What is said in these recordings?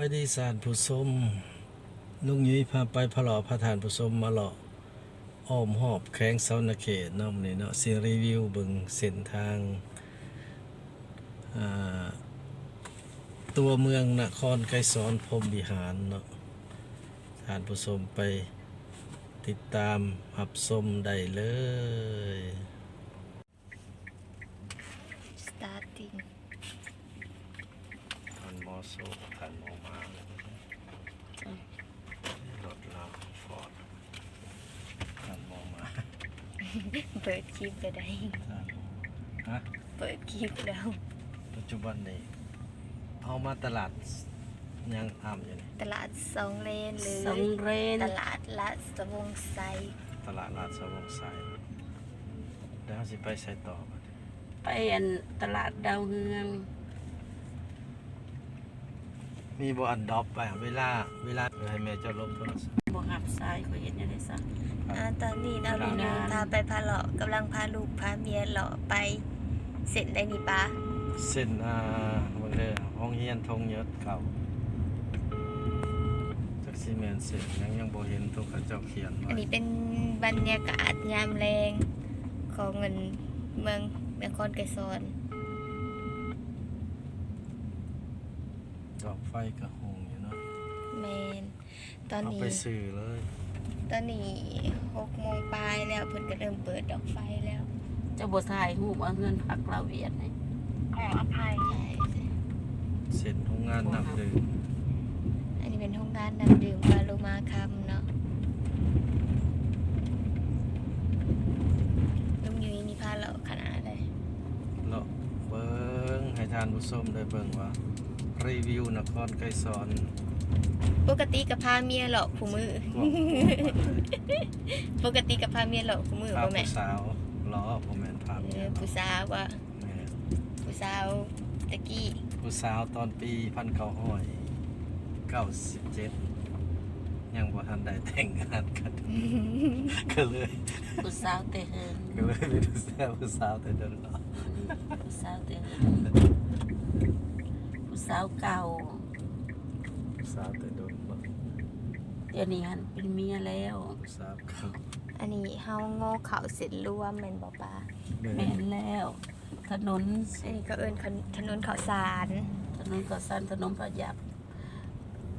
ไปดีสารผู้ชมลุงยุ้ยพาไปพะหล่อพระทานผู้ชมมาหล่ออ้อมหอบแข้งเสานาเขตเนาะมื้อนี่เนาะสิรีวิวเบิ่งเส้นทาง ตัวเมืองนครไกรสอนพรมวิหารเนาะทานผู้ชมไปติดตามรับชมได้เลย starting โซทานมอมาเลยรถเราฟอร์ดทานมอมาเปิดคลิปก็ได้ทานฮะเปิดคลิปแล้ว ปัจจุบันนี้เอามาตลาดยังอ้ำอยู่นี่ตลาดสองเลนหรือสองเรนตลาดละสวงไซตลาดลาดสวงสายแล้วสิไปใส่ต่อบัดนี้ไปอันตลาดดาวเฮือง มีบ่อันดอปไปเวลาเวลาเออให้แม่เจ้าลบโทรศัพท์บวหับซ้ายก็เห็นยังไงสักอ่าตอนนี้เราลุงร้านพาไปพาเลาะกำลังพาลูกพาเมียเลาะไปเสร็จได้นี่ปะเส้นอ่าเบิ่งเด้อห้องเฮียนทงยศเก่าจักซีเมนเสร็จยังยังบ่เห็นตัวเขาเจ้าเขียนอัไว้นนี้เป็นบรรยากาศยามแรงของเงินเมืองนครไกรสอน ดอกไฟกระหงอยู่เนาะแมนตอนเอานี้ ไปซื้อเลยตอนนี้หกโมงปลายแล้วเพิ่นก็เริ่มเปิดดอกไฟแล้วเจ้าบัวถ่ายหูปเอาเงินพักเราเวียดนี่ขออภัยเส้นโรงงานน้ำดื่มอันนี้เป็นห้องการน้ำดื่มปาโลมาคำเนาะลุงยุ้ยนี่พาเราขนาดเลยเลาะเบิ่งให้ทานผู้ชมได้เบิ่งว่า รีวิวนครไกรสอน ปกติกับพาเมียหลอกผู้มือพวกปกติกับพาเมียหลอกผู้มือพาบ่แม่ผู้สาวล้อบ่แม่นพาเอเมียอผู้สาวว่าแม่นผู้สาวตะกี้ผู้สาวตอนปีพันเก้าร้อยเก้าสิบเจ็ดยังบ่ทันได้แต่งงานกัน ก็เลยผู้สาวเตะเฮิงก็เลยไปดูแซ่ผู้สาวแต่เดินรอผู้สาวเตะเฮิง ผู้สาวเก่าผู้สาวแต่เดินรอเดี๋ยวนี้หันเป็นเมียแล้วผู้สาวเก่าอันนี้เฮาโง่เขาเสร็จรวมแม่นบ่ปาแม่แม่นแล้ว ถนนอันนี้ก็เอิ้นขนถนนข้าวสารถนนก่อสร้างถนนประหยัด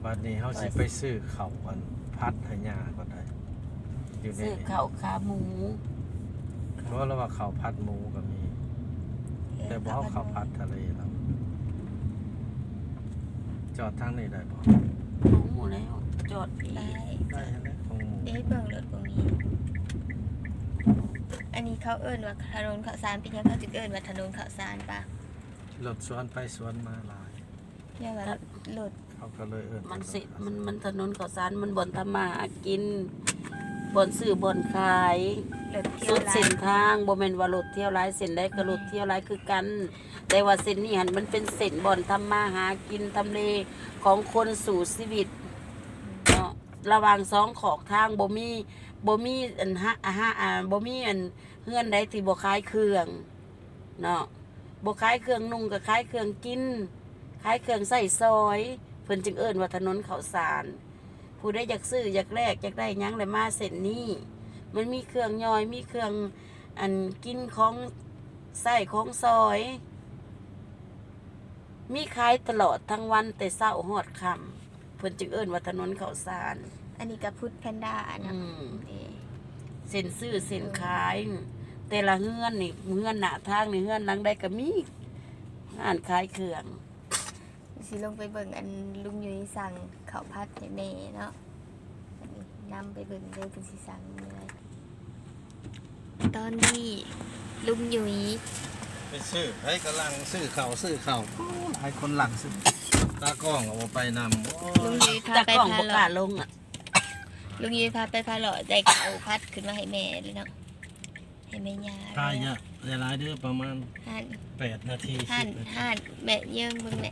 บัดนี้เฮาสิไปซื้อข้าวอันพัดให้ย่าก่อนได้อยู่ในซื้อนี้ข้าวขาหมู เพราะเราว่าข้าวผัดหมูก็มี แต่บ่เอาข้าวผัดทะเลแล้ว จอดทางนี้ได้บ่หมูแล้วจอดอีได้ ได้แล้วทงหมูเอ๊ะเบิ่งรถตรงนี้ อันนี้เขาเอิ้นว่าถนนข้าวสารเป็นหยังเขาจึงเอิ้นว่าถนนข้าวสารปะรถสวนไปสวนมาหลายเนี่ยว่ารถเขาก็เลยเอิ้นมันสิมันมันถนนก่อสร้างมันบ่อนทำมาหากิน บ่อนซื้อบ่อนขายรถเที่ยสุวดไลเส้นน์ทางบ่แม่นว่ารถเที่ยวหลายเส้นใดก็รถเที่ยวหลายคือกัน แต่ว่าเส้นนี้หันมันเป็นเส้นบ่อนทำมาหากินทำเลของคนสู่ชีวิตเนาะระหว่างสองขอกทางบ่มีบ่มีอันฮะอ่าฮะอ่าบ่มีอันเฮือนใดที่บ่ขายเครื่องเนาะบ่ขายเครื่องนุ่งก็ขายเครื่องกินขายเครื่องใส่ซอยเพิ่นจึงเอิ้นว่าถนนข้าวสาร ผู้ใดอยากซื้ออยากแลกอยากได้หยังเลยมาเส้นนี้มันมีเครื่องย่อยมีเครื่องอันกินของไส้ของซอย มีขายตลอดทั้งวันแต่เศร้าหอดคำเพิ่นจึงเอิ้นว่าถนนข้าวสาร อันนี้กับพุทธแพนด้านะอืมเอ๊ะเส้นซื้อเส้นขาย แต่ละเฮือนนี่เฮือนหน้าทางนี่เฮือนหลังใดก็มีอ่านขายเครื่อง สิลงไปเบิ่งอันลุงยุ้ยสั่งข้าวผัดให้แม่เนาะอันนี้นำไปเบิ่งเลยเป็นสิสั่งเลยตอนนี้ลุงยุ้ยไปซื้อไอ้กำลังซื้อข้าวซื้อข้าวไอ้คนหลังซื้อตากล้องเอาไปนำโอ้ลุงยยุ้ยพาตะไปกล้องพาบ่กล้าเลาะลงอะลุงยุ้ยพาไปพาเลาะได้ข้าวผัดขึ้นมาให้แม่เลยเนาะให้แม่ย่าทายเนี่ย หลายๆเด้อประมาณห่าน8นาทีห่าน10นาทีห่านแม่เยิ่งเบิ่งแม่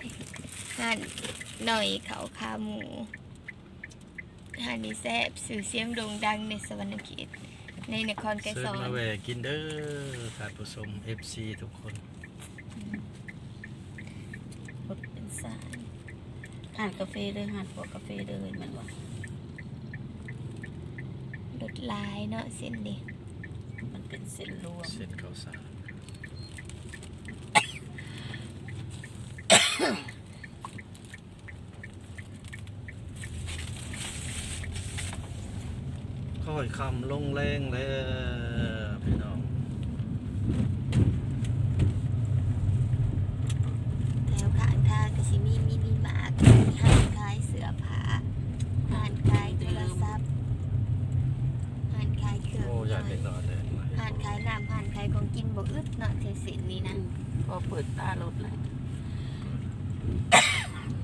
ห่านหน่อยเขาขาหมูห่านนี่แซ่บสื่อเสียงโด่งดังในสวรรณเขตในนครไกรเชิสญอนมาแหวกินเด้อท่านผู้ชม FC ทุกคนรถเป็นสารหานกาแฟเด้อหานพวกกาแฟเด้อแมันว่ารถลายเนาะเส้นนี้ มันเป็นเส้นรวม เส้นข้าวสารค่อยคำลงแรงแล้วพี่น้อง แถวข้างทางก็สิมีมินิมาร์ทมีห้างขายเสื้อผ้าห้างขายโทรศัพท์ห้างขายเครื่อง โอ้อยากเด็กนอนเลย ห้างขายน้ำห้าง ขายของกินบ่อึดเนาะเทเส้นนี้นะพอเปิดตารถเลย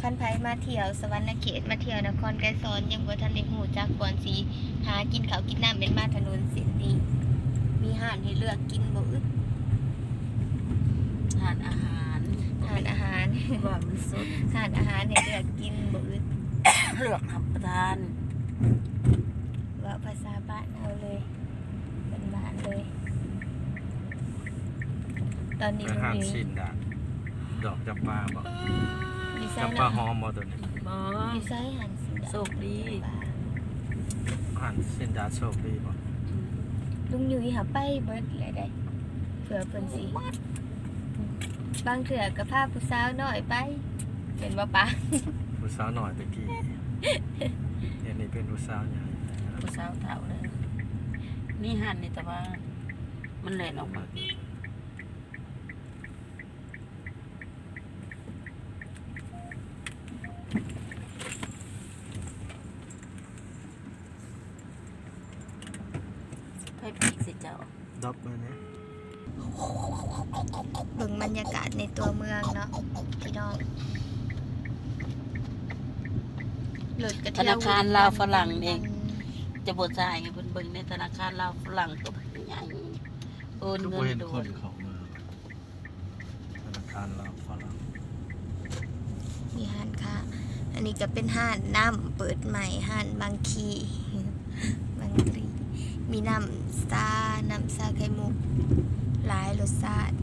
คันไผมาเที่ยวสวรรณเขตมาเที่ยวนครไกรสอนยังบ่ทันได้ฮู้จักก่อนสิหากินข้าวกินน้ำเป็นมาถนนเส้นนี้มีห้านให้เลือกกินบ่อึดทานอาหารห้านอาหารว่ามันสดห้านอาหารให้เลือกกินบ่อึดเลือกทำประทานว่าภาษาบ้านเอาเลยเป็นบ้านเลย ตอนนี้อาลุงหารยุ้ยสิ้นดาดดอกจำปาบ่มีไซจำปาหอมบ่ตัวนี้บอมีไซหันสิโชคดีอาหารสิ้นดาดโชคดีบ่ลุงยุ้ยหาไปเบิดเลยได้เผื่อเพิ่นสิบางเถื่อกับพาผู้สาวน้อยไปเป็นบ่ปะผู้สาวหน่อยตะกี้เดี๋ยวนี้เป็นผู้สาวใหญ่ผู้สาวเท่าเลยนี่หันนี่แต่ว่า มันแหลนออกมาให้ปีกสิ เจ้าดอกมาเนี่ยเบิ่งบรรยากาศในตัวเมืองเนาะพี่น้องรถกระธเที่ยวนาคารลาวฝรั่งเอง จะบดจ่ายไงเพิ่นเบิ่งในธนาคารลาวฝรั่งตัวใหญ่โอนทุกเงิคนนเห็นด่ควนนเขามาธนาคารลาวฝรั่งมีห้านค้าอันนี้ก็เป็นห้านน้ำเปิดใหม่ห้านบางคีบางกรี มีน้ำซาน้ำซาไข่มุกหลายรสชาติ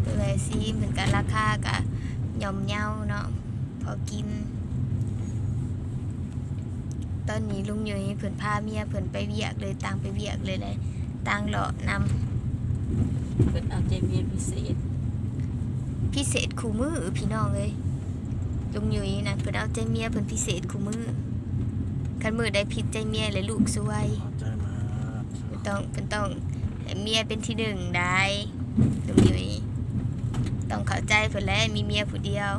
เปื่อยซีเหมือนกันราคาก็ย่อมเยาเนาะพอกิน ตอนนี้ลุงยุ้ยเพิ่นพาเมียเพิ่นไปเวียกเลยต่างไปเวียกเลยเลยต่างเลาะนำเพิ่นเอาใจเมียพิเศษ พิเศษคู่มือพี่น้องเลยลุงยุ้ยนะเพิ่นเอาใจเมียเพิ่นพิเศษคู่มือคันมือได้ผิดใจเมียเลยลูกสวยขอบใจมากเพิ่น ต้องเพิ่นต้องให้เมียเป็นที่หนึ่งได้ลุงยุ้ยต้องเข้าใจเพิ่นแหล้วมีเมียผู้เดียว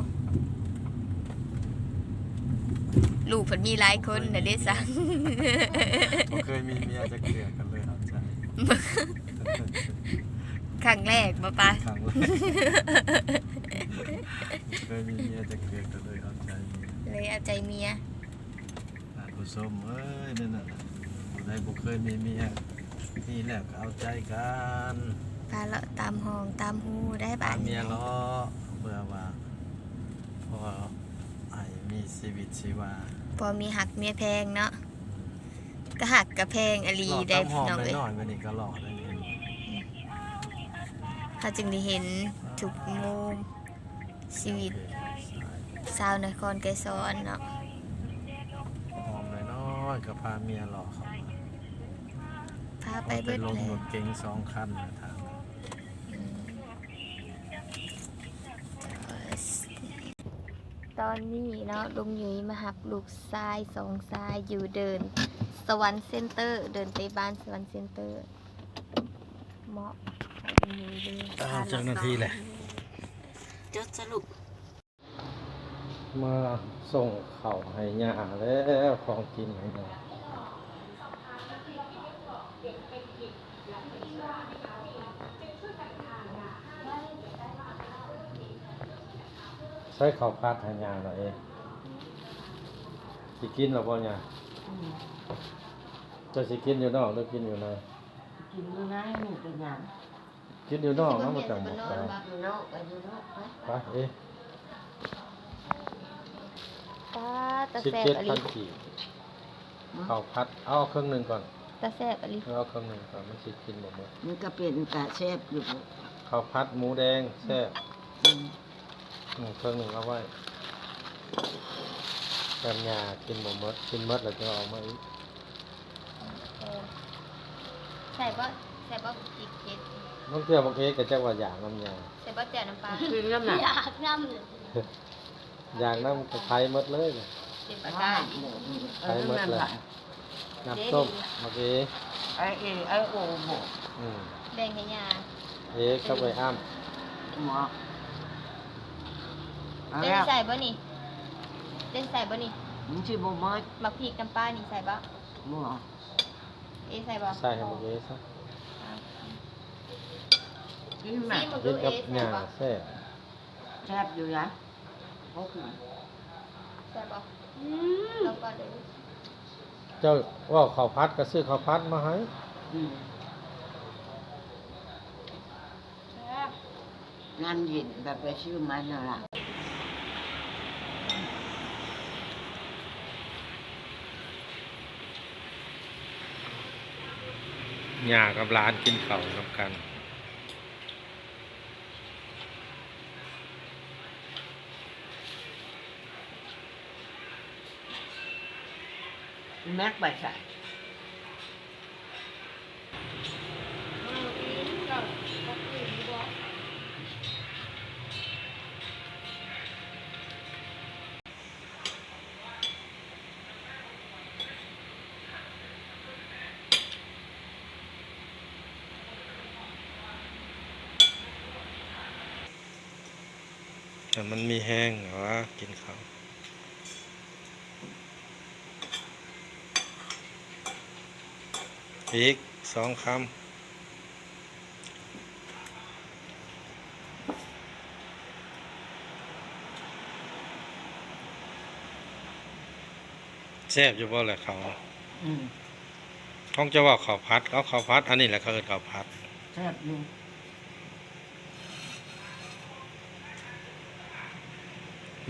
ลูกเพิ่นมีหลายคนน่ะเด้สังผมเคยมีเมียจะเกลียดกันเลยเอาใจครั้งแรกบ่ปะครั้งแรกเคยมีเมียจะเกลียดกันเลยเอาใจเมียเลยเอาใจเมียท่านผู้ชมเอ้ยนั่นน่ะผู้ใดบ่เคยมีเมีย นี่แหละก็เอาใจกันพาเลาะตามห้องตามหูได้บ้าตานมเมียล้อเพื่อว่าพอไอ้มีชีวิตชีวาพอมีหักเมียแพงเนาะก็หักกับแพงอลีหล่อได้ตามหพี่อมน้องเอ้ยน้อยๆมันนี่ก็หล่อได้นี่เขาจึงได้เห็นทุกมุมชีวิตชาวนครไกรสอนเนาะหอมน้อยๆก็พาเมียหล่อเข้ามาพา ไปไปเบิดลงเลยรถเก๋งสองคันนะทางตอนนี้เนาะลุงหยุยมาหับลูกทรายสองทรายอยู่เดิน สวรรค์เซ็นเตอร์ เดินไปบ้านสวรรค์เซ็นเตอร์เหมาะกับลุงหยุยเลยอ้าวเจ้าหน้าที่แหละ จดสรุปมาส่งเข่าให้ย่าแล้วของกินให้ย่า ใช้ข้าวผัดให้ย่าหน่อยเองสิกินหรือเปล่าย่าจะสิกินอยู่นอกหรือกินอยู่ในกินมื้อนั้นนี่เป็นหยังกินอยู่นอกนะมันจังหมดไปอยู่นอกไปอยู่นอกไปไปเอ๊ะตาตาสิบแซ่บเจ็ดอพัลินกี่ข้าวผัดเอาเครื่องหนึ่งก่อนตาแซ่บอลิเอาเครื่องหนึ่งก่อนมันสิกินหมดเลยมันก็เป็นกะแซ่บอยู่ข้าวผัดหมูแดงแซ่บอืมอืม เครื่องหนึ่งเอาไว้น้ำยากินหมดหมดกินหมดแล้วก็ออกมาอีกเออใส่บ่ใส่บ่อีกเผ็ดมันเกี่ยวบางเอ๊กับจังหวะอย่างน้ำยาใส่บ่แจ่วน้ำปลาคือน้ำหนักอยากน้ำเลยอย่างน้ำกระไทยหมดเลยน่ะเป็นปลากาไทยหมดเลยน้ำส้มบางเอ๊ไอเอไอโอโบอืมแบ่งให้ยาเอ๊เข้าไปอ้ามหมอ เต้นใส่บ่นี่เต้นใส่บ่นี่มึงชื่อโบมอสมักพริกน้ำปลานี่ใส่บ่หมอเอ๊ะใส่บ่ใส่ให้บางเอ๊ซะกินซีมามันกิดูนกับเอ๊ะหใส่ญ้าบ่แซ่บแซ่บอยู่นะโอเคใส่บ่ลองก่อนเดี๋ยวเจ้าว่าข้าวพัดก็ซื้อข้าวพัดมาให้อืมงานเย็นแบบไปชื่อมันน่ะล่ะ หยากับร้านกินเข่าวนํกันแม็กไปใส่ แต่มันมีแห้งเหรอวะกินข้าวอีกสองคำแซ่บอยู่บ่แหละเขาอืมท้องจะว่าข้าวพัดเขาข้าวพัด อันนี้แหละเขาเอิ้นข้าวพัดแซ่บอยู่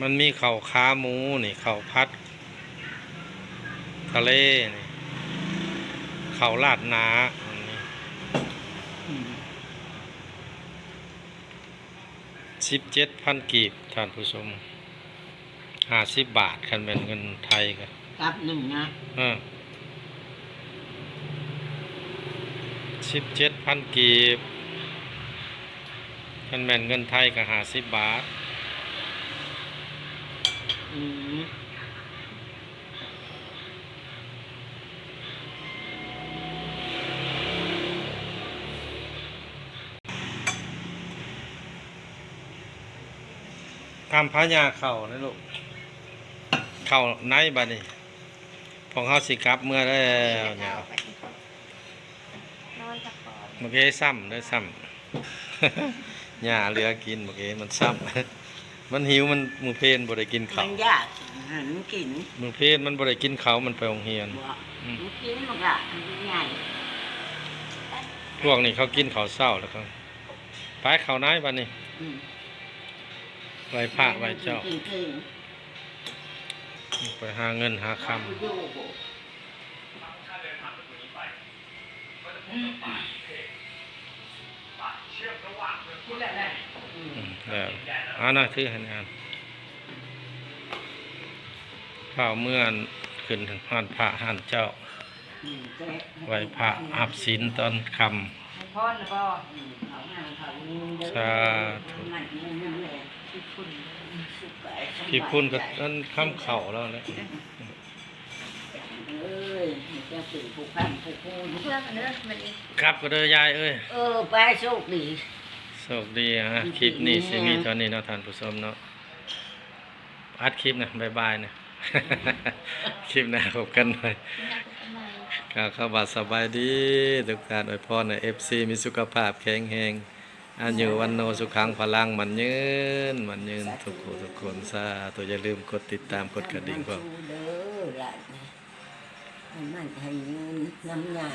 มันมีข้าวขาหมูนี่ข้าวพัด ทะเลนี่ข้าวราดหนาอันนี้อืมสิบเจ็ดพันกีบท่านผู้ชมห้าสิบบาทคันเป็นเงินไทยก็กับหนึ่งนะสิบเจ็ดพันกีบคันแม่นเงินไทยก็ห้าสิบบาท อืมทำพญาเข่านะลูก เข่าในบัดนี้พองเขาสิกลับเมื่อแล้วเนี่ย นอนพักผ่อนเมื่อกี้ซ้ำได้ซ้ำ หญ้าเหลือกินเมื่อกี้มันซ้ำ มันหิวมันมือเพลนบ่ได้กินมัข้าวนยากหันกินมือเพลนมันบ่ได้กินข้าวมันไปโรงเรียน บ่อืม มันกินมันก็ใหญ่พวกนี้เขากินข้าวเช้าแล้วก็ไปข้าวในบัดนี้อืมไหว้พระไหว้เจ้า กินเก่งไปหาเงินหาคำๆอยู่บ่อืมแล้ วอ่าน่าถือให้อ่านข้าวเมื่อนขึ้นถึงหานพระหานเจ้าอืมแซ่บไหว้พระอับศีลตอนค่ให้พรแล้วก็อืมเขาหางเขาเงินเด้อสาธุมันเงินนั่นแหละที่คุณสุขกายสบายำพี่พุ่นก็ใจนั่นข้ามเข่าแล้วแหละเอ้ยจะสื่อผู้พันผู้คูณเพื่อนกันเด้อมันนี้ครับก็เด้อยายเอ้ย เออ ไปโชคดี โชคดีฮะคลิปนี้สิมีเท่านี้เนาะท่านผู้ชมเนาะอัดคลิปนะบ๊ายบายนะคลิปหน้าพบกันใหม่นักทำไมกล่าวเข้าบาสบายดีทุกท่านอวยพรในเอฟซีมีสุขภาพแข็งแรงอายุวันโนสุขังพลังมันยืนมันยืนทุกคนทุกคนซาตัวอย่าลืมกดติดตามกดกระดิ่งเพื่อสู้เด้อหลานให้มันให้เงินน้ำยา